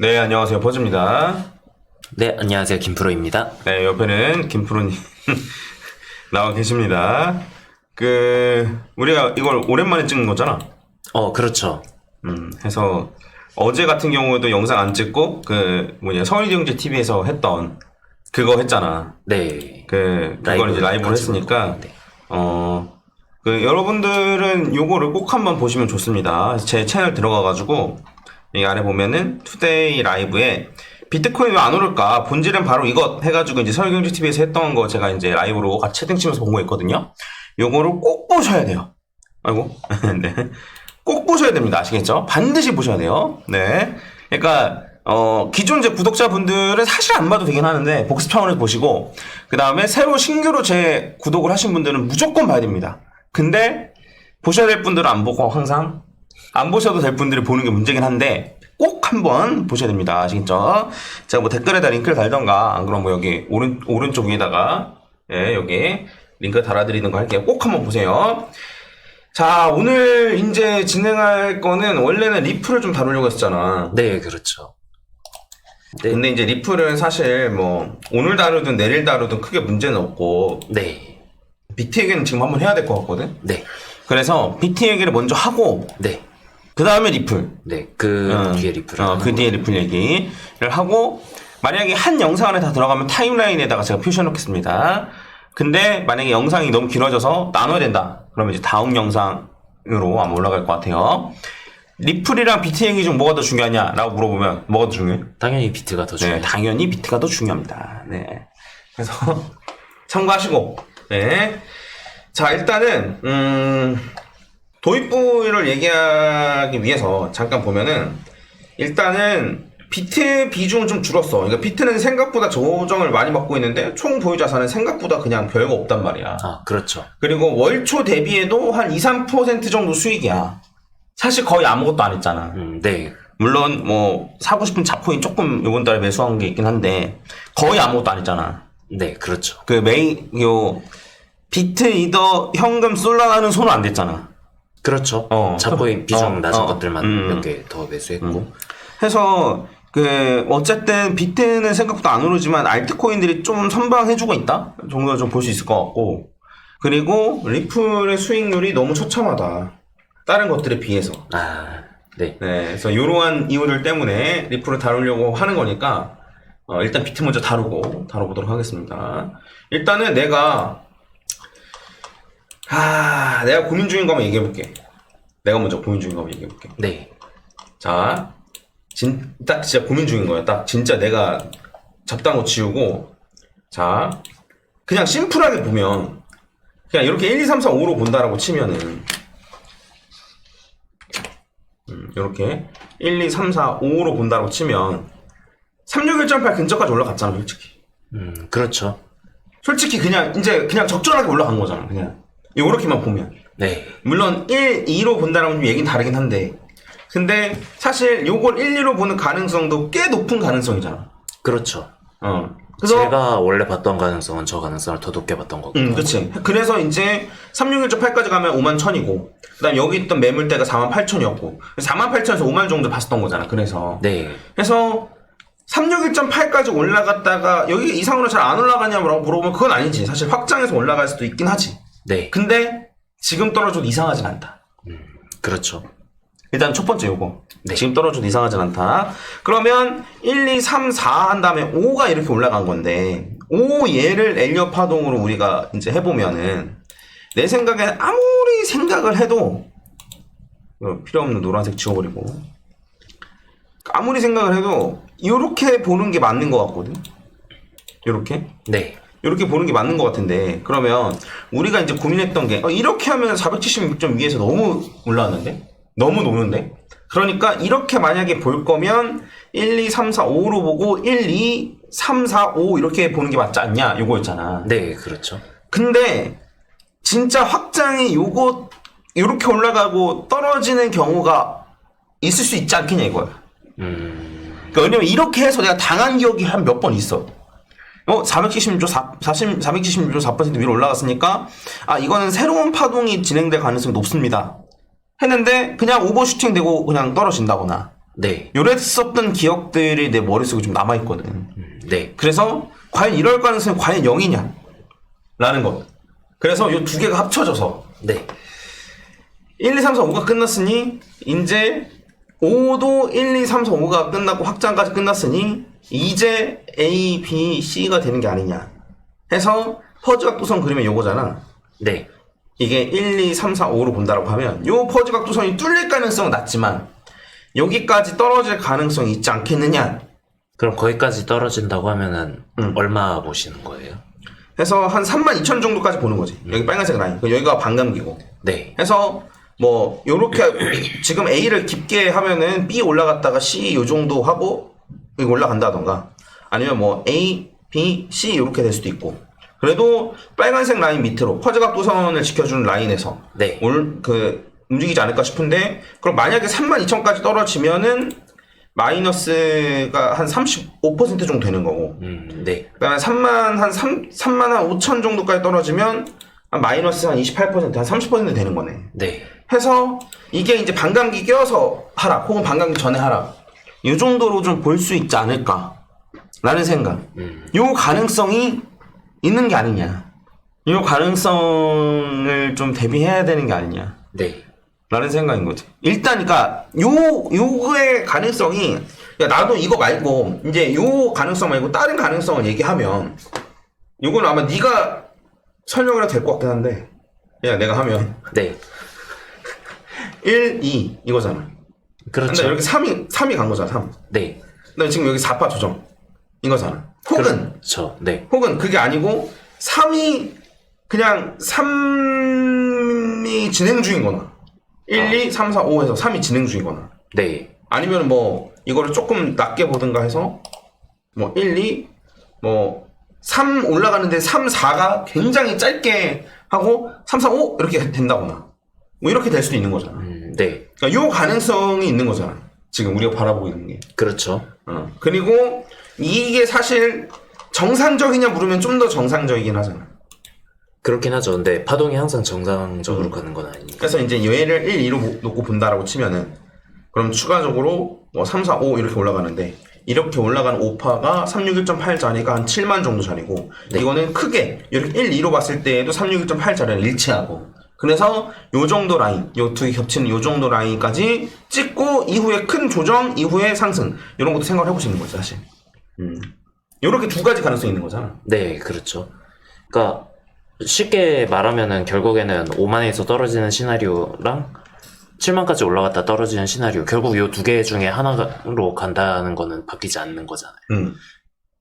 네, 안녕하세요. 버즈입니다. 네, 안녕하세요. 김프로입니다. 네, 옆에는 김프로님 나와 계십니다. 그, 우리가 이걸 오랜만에 찍은 거잖아. 어, 그렇죠. 음, 해서 어제 같은 경우에도 영상 안 찍고, 그, 뭐냐, 서울경제 TV에서 했던 그거 했잖아. 네. 그, 그걸 이제 라이브로 했으니까, 네. 어, 그, 여러분들은 요거를 꼭 한번 보시면 좋습니다. 제 채널 들어가가지고, 이 아래 보면은, 투데이 라이브에, 비트코인 왜 안 오를까? 본질은 바로 이것 해가지고 이제 서울경제TV에서 했던 거 제가 이제 라이브로 같이 채팅 치면서 본 거 있거든요. 요거를 꼭 보셔야 돼요. 아이고. 네. 꼭 보셔야 됩니다. 아시겠죠? 반드시 보셔야 돼요. 네. 그러니까, 어, 기존 제 구독자분들은 사실 안 봐도 되긴 하는데, 복습 차원에서 보시고, 그 다음에 새로 신규로 제 구독을 하신 분들은 무조건 봐야 됩니다. 근데, 보셔야 될 분들은 안 보고 항상, 안 보셔도 될 분들이 보는 게 문제긴 한데, 꼭 한번 보셔야 됩니다. 아시겠죠? 제가 뭐 댓글에다 링크를 달던가, 안 그러면 뭐 여기 오른, 오른쪽 위에다가, 예, 여기 링크 달아드리는 거 할게요. 꼭 한번 보세요. 자, 오늘 이제 진행할 거는 원래는 리플을 좀 다루려고 했었잖아. 네, 그렇죠. 네. 근데 이제 리플은 사실 뭐 오늘 다루든 내일 다루든 크게 문제는 없고 네. 비트 얘기는 지금 한번 해야 될 것 같거든. 네. 그래서 비트 얘기를 먼저 하고 네. 그 다음에 리플. 네. 그 어, 뒤에 리플을. 어, 그 뒤에 리플 얘기를 하고 만약에 한 영상 안에 다 들어가면 타임라인에다가 제가 표시해 놓겠습니다. 근데 만약에 영상이 너무 길어져서 나눠야 된다. 그러면 이제 다음 영상으로 아마 올라갈 것 같아요. 리플이랑 비트 얘기 중 뭐가 더 중요하냐라고 물어보면 뭐가 더 중요해? 당연히 비트가 더 네, 중요해요. 당연히 비트가 더 중요합니다. 네. 그래서 참고하시고, 네. 자, 일단은, 음, 도입부를 얘기하기 위해서 잠깐 보면은, 일단은, 비트 비중은 좀 줄었어. 그러니까 비트는 생각보다 조정을 많이 받고 있는데, 총 보유 자산은 생각보다 그냥 별거 없단 말이야. 아, 그렇죠. 그리고 월초 대비해도 한 2, 3% 정도 수익이야. 사실 거의 아무것도 안 했잖아. 음, 네. 물론 뭐 사고 싶은 자코인 조금 이번 달에 매수한 게 있긴 한데 거의 아무것도 안 했잖아. 네, 그렇죠. 그 메인 요 비트 이더 현금 솔라나는 손은 안 댔잖아. 그렇죠. 어. 비중 어, 낮은 어. 것들만 음. 몇 개 더 매수했고. 해서 그 어쨌든 비트는 생각보다 안 오르지만 알트코인들이 좀 선방해주고 있다 정도 좀 볼 수 있을 것 같고 그리고 리플의 수익률이 너무 처참하다. 다른 것들에 비해서. 아, 네. 네, 그래서 이러한 이유들 때문에 리플을 다루려고 하는 거니까 어, 일단 비트 먼저 다루고 다뤄보도록 하겠습니다. 일단은 내가 아 내가 고민 중인 거 한번 얘기해 볼게. 내가 먼저 고민 중인 거 한번 얘기해 볼게. 네. 자, 진, 딱 진짜 고민 중인 거야. 딱 진짜 내가 잡다한 거 지우고 자 그냥 심플하게 보면 그냥 이렇게 1, 2, 3, 4, 5로 본다라고 치면은 음, 이렇게 1, 2, 3, 4, 5로 본다고 치면 361.8 근처까지 올라갔잖아, 솔직히. 음, 그렇죠. 솔직히 그냥 이제 그냥 적절하게 올라간 거잖아, 그냥. 이렇게만 보면. 네. 물론 1, 2로 본다라면 좀 얘기는 다르긴 한데. 근데 사실 요걸 1, 2로 보는 가능성도 꽤 높은 가능성이잖아. 그렇죠. 어. 그래서 제가 원래 봤던 가능성은 저 가능성을 더 높게 봤던 거고. 음, 그치. 그래서 이제 361.8까지 가면 5만 1000이고, 그 다음 여기 있던 매물대가 4만 8000이었고, 4만 8000에서 5만 정도 봤었던 거잖아, 그래서. 네. 그래서 361.8까지 올라갔다가 여기 이상으로 잘 안 올라가냐고 물어보면 그건 아니지. 사실 확장해서 올라갈 수도 있긴 하지. 네. 근데 지금 떨어져도 이상하진 않다. 그렇죠. 일단 첫 번째 요거. 네. 지금 떨어져도 이상하진 않다. 그러면 1, 2, 3, 4 한 다음에 5가 이렇게 올라간 건데 5 얘를 엘리어 파동으로 우리가 이제 해보면은 내 생각엔 아무리 생각을 해도 필요 없는 노란색 지워버리고 아무리 생각을 해도 이렇게 보는 게 맞는 것 같거든. 이렇게 네. 이렇게 보는 게 맞는 것 같은데 그러면 우리가 이제 고민했던 게 어, 이렇게 하면 476점 위에서 너무 올라왔는데? 너무 노는데? 그러니까 이렇게 만약에 볼 거면 1, 2, 3, 4, 5로 보고 1, 2, 3, 4, 5 이렇게 보는 게 맞지 않냐? 요거였잖아. 네, 그렇죠. 근데 진짜 확장이 요거 이렇게 올라가고 떨어지는 경우가 있을 수 있지 않겠냐 이거야. 음, 그러니까 왜냐면 이렇게 해서 내가 당한 기억이 한 몇 번 있어. 어, 476조 4, 40, 476조 4% 위로 올라갔으니까, 아, 이거는 새로운 파동이 진행될 가능성이 높습니다. 했는데, 그냥 오버슈팅 되고 그냥 떨어진다거나, 네. 요랬었던 기억들이 내 머릿속에 좀 남아있거든. 음, 네. 그래서 과연 이럴 가능성이 과연 0이냐? 라는 것. 그래서 이두 개가 합쳐져서 네. 1, 2, 3, 4, 5가 끝났으니 이제 5도 1, 2, 3, 4, 5가 끝났고 확장까지 끝났으니 이제 A, B, C가 되는 게 아니냐 해서 퍼즈 각 도선 그리면 요거잖아 네. 이게 1, 2, 3, 4, 5로 본다라고 하면 요 퍼즈 각 도선이 뚫릴 가능성은 낮지만 여기까지 떨어질 가능성이 있지 않겠느냐 그럼 거기까지 떨어진다고 하면은 음. 얼마 보시는 거예요? 해서 한 3만 2천 정도까지 보는 거지 여기 빨간색 라인 그럼 여기가 반감기고 네. 해서 뭐 요렇게 지금 A를 깊게 하면은 B 올라갔다가 C 요 정도 하고 여기 올라간다던가 아니면 뭐 A, B, C 요렇게 될 수도 있고 그래도 빨간색 라인 밑으로 퍼즈 각도선을 지켜주는 라인에서 네. 올그 움직이지 않을까 싶은데 그럼 만약에 32,000까지 떨어지면은 마이너스가 한 35% 정도 되는 거고 음, 네. 그다음에 3만 한 3, 3만 한 5천 정도까지 떨어지면 한 마이너스 한 28%한 30% 되는 거네. 네. 해서 이게 이제 반감기 껴서 하락 혹은 반감기 전에 하락 이 정도로 좀 볼 수 있지 않을까 라는 생각. 음, 요 가능성이 있는 게 아니냐. 요 가능성을 좀 대비해야 되는 게 아니냐. 네. 라는 생각인 거지. 일단, 그니까, 요, 요거의 가능성이, 야, 나도 이거 말고, 이제 요 가능성 말고 다른 가능성을 얘기하면, 요거는 아마 네가 설명을 해도 될 것 같긴 한데, 야, 내가 하면, 네. 1, 2, 이거잖아. 근데 그렇죠. 이렇게 3이, 3이 간 거잖아, 3. 네. 근데 지금 여기 4파 조정. 이거잖아. 혹은, 그렇죠. 네. 혹은 그게 아니고, 3이, 그냥 3이 진행 중인 거나, 1, 2, 3, 4, 5 해서 3이 진행 중인 거나, 네. 아니면 뭐 이거를 조금 낮게 보든가 해서 뭐 1, 2, 뭐 3 올라가는데 3, 4가 굉장히 짧게 하고 3, 4, 5 이렇게 된다거나 뭐 이렇게 될 수도 있는 거잖아. 음, 네. 그러니까 요 가능성이 있는 거잖아. 지금 우리가 바라보고 있는 게. 그렇죠. 어. 그리고 이게 사실 정상적이냐 물으면 좀 더 정상적이긴 하잖아. 그렇긴 하죠. 근데 파동이 항상 정상적으로 음. 가는 건 아니니까. 그래서 이제 얘를 1, 2로 놓고 본다라고 치면은 그럼 추가적으로 뭐 3, 4, 5 이렇게 올라가는데 이렇게 올라가는 5파가 361.8짜리가 한 7만 정도 짜리고 이거는 크게 이렇게 1, 2로 봤을 때에도 361.8짜리는 일치하고 그래서 요 정도 라인, 요 두 개 겹치는 요 정도 라인까지 찍고 이후에 큰 조정, 이후에 상승 이런 것도 생각을 있는 거지 사실. 음. 요렇게 두 가지 가능성이 있는 거잖아. 네, 그렇죠. 그러니까 쉽게 말하면은 결국에는 5만에서 떨어지는 시나리오랑 7만까지 올라갔다 떨어지는 시나리오 결국 요 두 개 중에 하나로 간다는 거는 바뀌지 않는 거잖아요. 음.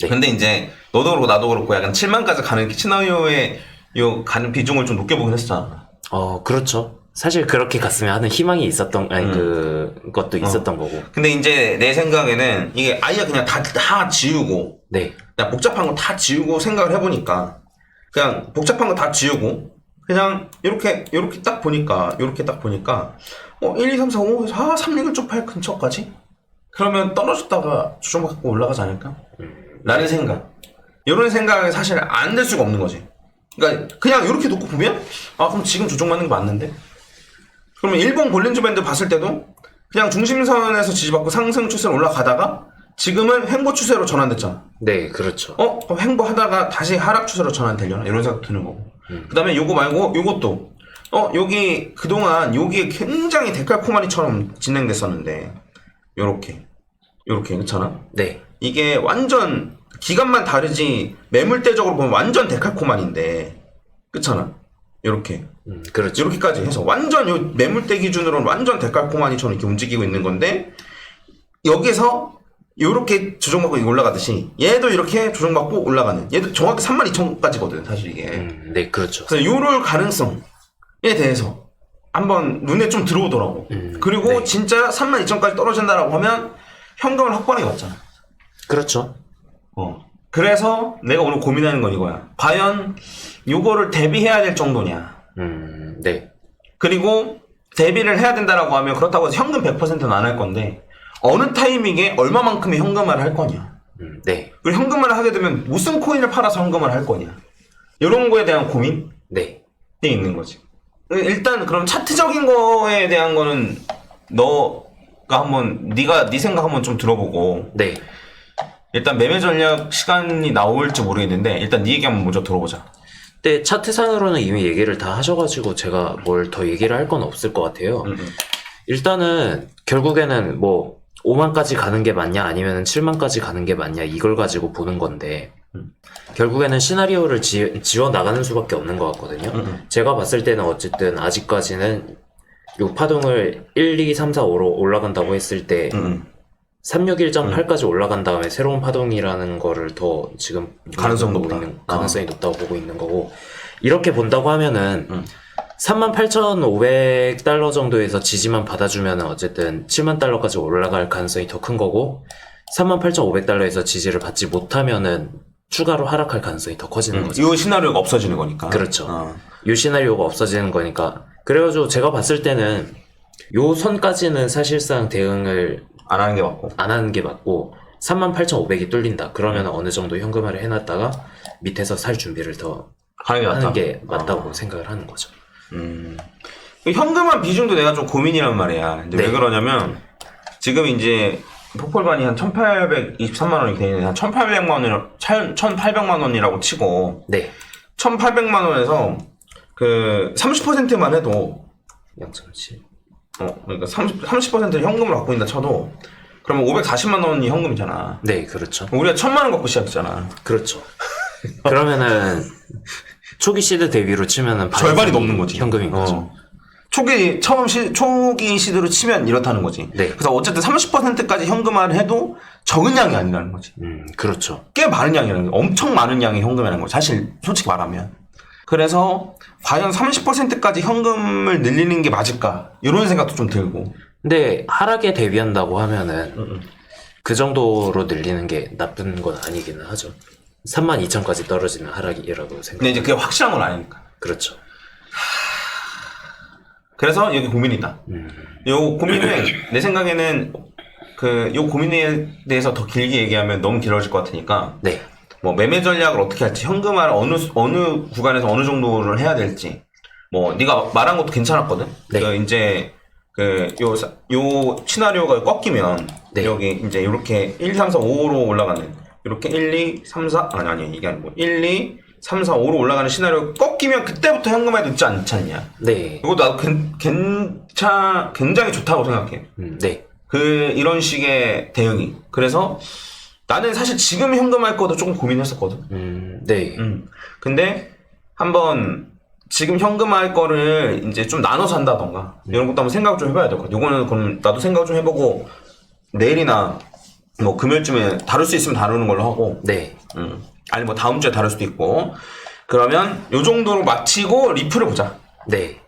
네. 근데 이제 너도 그렇고 나도 그렇고 약간 7만까지 가는 시나리오의 요 가는 비중을 좀 높게 보긴 했었잖아. 어, 그렇죠. 사실 그렇게 갔으면 하는 희망이 있었던 아니 음. 그 것도 있었던 거고. 근데 이제 내 생각에는 이게 아예 그냥 다, 다 지우고 네. 그냥 복잡한 거 다 지우고 생각을 해보니까 그냥 복잡한 거 다 지우고 그냥 이렇게 이렇게 딱 보니까 이렇게 딱 보니까 어 1, 2, 3, 4, 5 해서 아 3, 6, 1, 8 근처까지 그러면 떨어졌다가 조정 받고 올라가지 않을까? 라는 생각 이런 생각이 사실 안 될 수가 없는 거지 그러니까 그냥 이렇게 놓고 보면 아 그럼 지금 조정받는 게 맞는데 그러면 일본 볼린저 밴드 봤을 때도 그냥 중심선에서 지지받고 상승 추세로 올라가다가 지금은 횡보 추세로 전환됐잖아 네, 그렇죠. 어? 그럼 횡보하다가 다시 하락 추세로 전환되려나? 이런 생각 드는 거고. 음. 그 다음에 요거 말고 요것도. 어, 여기 그동안 여기에 굉장히 데칼코마니처럼 진행됐었는데. 요렇게. 요렇게, 그렇잖아? 네. 이게 완전 기간만 다르지 매물대적으로 보면 완전 데칼코마니인데. 그렇잖아? 요렇게. 음, 그렇죠. 이렇게까지 해서 완전 요 매물대 기준으로는 완전 데칼코마니처럼 이렇게 움직이고 있는 건데 여기서 요렇게 조정받고 이거 올라가듯이 얘도 이렇게 조정받고 올라가는 얘도 정확히 32,000까지거든 사실 이게 음, 네, 그렇죠. 그래서 요럴 가능성에 대해서 한번 눈에 좀 들어오더라고 음, 그리고 네. 진짜 32,000까지 떨어진다라고 하면 현금을 확보하는 게 맞잖아 그렇죠. 어. 그래서 내가 오늘 고민하는 건 이거야 과연 요거를 대비해야 될 정도냐 음, 네. 그리고 대비를 해야 된다라고 하면 그렇다고 해서 현금 100%는 안 할 건데 어느 타이밍에 얼마만큼의 현금화를 할 거냐 음, 네. 그리고 현금화를 하게 되면 무슨 코인을 팔아서 현금화를 할 거냐 이런 거에 대한 고민이 네. 있는 거지 일단 그럼 차트적인 거에 대한 거는 너가 한번 네가 네 생각 한번 좀 들어보고 네. 일단 매매 전략 시간이 나올지 모르겠는데 일단 네 얘기 한번 먼저 들어보자. 근데 차트상으로는 이미 얘기를 다 하셔가지고 제가 뭘 더 얘기를 할 건 없을 것 같아요. 음, 음. 일단은 결국에는 뭐 5만까지 가는 게 맞냐 아니면 7만까지 가는 게 맞냐 이걸 가지고 보는 건데 음. 결국에는 시나리오를 지, 지어 나가는 수밖에 없는 것 같거든요. 음, 음. 제가 봤을 때는 어쨌든 아직까지는 요 파동을 1, 2, 3, 4, 5로 올라간다고 했을 때 음, 음. 361.8까지 올라간 다음에 새로운 파동이라는 거를 더 지금 가능성 높다. 있는, 가능성이 높다고 보고 있는 거고 이렇게 본다고 하면은 음. 38,500달러 정도에서 지지만 받아주면은 어쨌든 7만 달러까지 올라갈 가능성이 더 큰 거고 38,500달러에서 지지를 받지 못하면은 추가로 하락할 가능성이 더 커지는 거죠. 이 시나리오가 없어지는 거니까. 그렇죠. 어. 이 시나리오가 없어지는 거니까 그래가지고 제가 봤을 때는 요 선까지는 사실상 대응을 안 하는 게 맞고. 안 하는 게 맞고 38,500이 뚫린다. 그러면 어느 정도 현금화를 해놨다가 밑에서 살 준비를 더 하는 게 낫다. 하는 게 맞다고 생각을 하는 거죠. 음. 현금화 비중도 내가 좀 고민이란 말이야. 근데 네. 왜 그러냐면 지금 이제 폭폴반이 한 1,823만 원이 되는 한 1,800만 원, 1,800만 원이라고 치고 네. 1,800만 원에서 그 30%만 해도 0.7. 어 그러니까 30 30% 현금을 갖고 있다 쳐도 그러면 540만 원이 현금이잖아. 네, 그렇죠. 우리가 1,000만 원 갖고 시작했잖아. 그렇죠. 그러면은 초기 시드 대비로 치면은 절반이 반이 넘는 거지. 현금인 거죠. 어. 초기 처음 시, 초기 시드로 치면 이렇다는 거지. 네. 그래서 어쨌든 30%까지 현금화를 해도 적은 양이 아니라는 거지. 음, 그렇죠. 꽤 많은 양이라는 거. 엄청 많은 양의 현금이라는 거지. 사실 솔직히 말하면. 그래서 과연 30%까지 현금을 늘리는 게 맞을까? 이런 생각도 좀 들고. 근데 하락에 대비한다고 하면은 음, 그 정도로 늘리는 게 나쁜 건 아니기는 하죠. 32,000까지 떨어지는 하락이라고 생각. 근데 이제 그게 확실한 건 아니니까. 그렇죠. 그래서 여기 고민이다. 음, 요 고민은 내 생각에는 그 요 고민에 대해서 더 길게 얘기하면 너무 길어질 것 같으니까 네. 뭐 매매 전략을 어떻게 할지 현금화를 어느 수- 어느 구간에서 어느 정도를 해야 될지 뭐 네가 말한 것도 괜찮았거든. 네. 그 이제 그요 요 시나리오가 꺾이면 네. 여기 이제 이렇게 1, 3, 4, 5로 올라가는 이렇게 1, 2, 3, 4 아니 아니 이게 아니고 1, 2, 3, 4, 5로 올라가는 시나리오 꺾이면 그때부터 현금화에 늦지 않지 않냐. 네. 이거 나도 괜, 괜찮 굉장히 좋다고 생각해. 음, 네. 그 이런 식의 대응이. 그래서 나는 사실 지금 현금할 거도 조금 고민했었거든. 음, 네. 음. 근데 한번 지금 현금할 거를 이제 좀 나눠서 한다던가 이런 것도 한번 생각 좀 해봐야 될 것 같아. 요거는 그럼 나도 생각 좀 해보고 내일이나 뭐 금요일쯤에 다룰 수 있으면 다루는 걸로 하고 네. 음. 아니 뭐 다음 주에 다룰 수도 있고 그러면 요 정도로 마치고 리플을 보자. 네.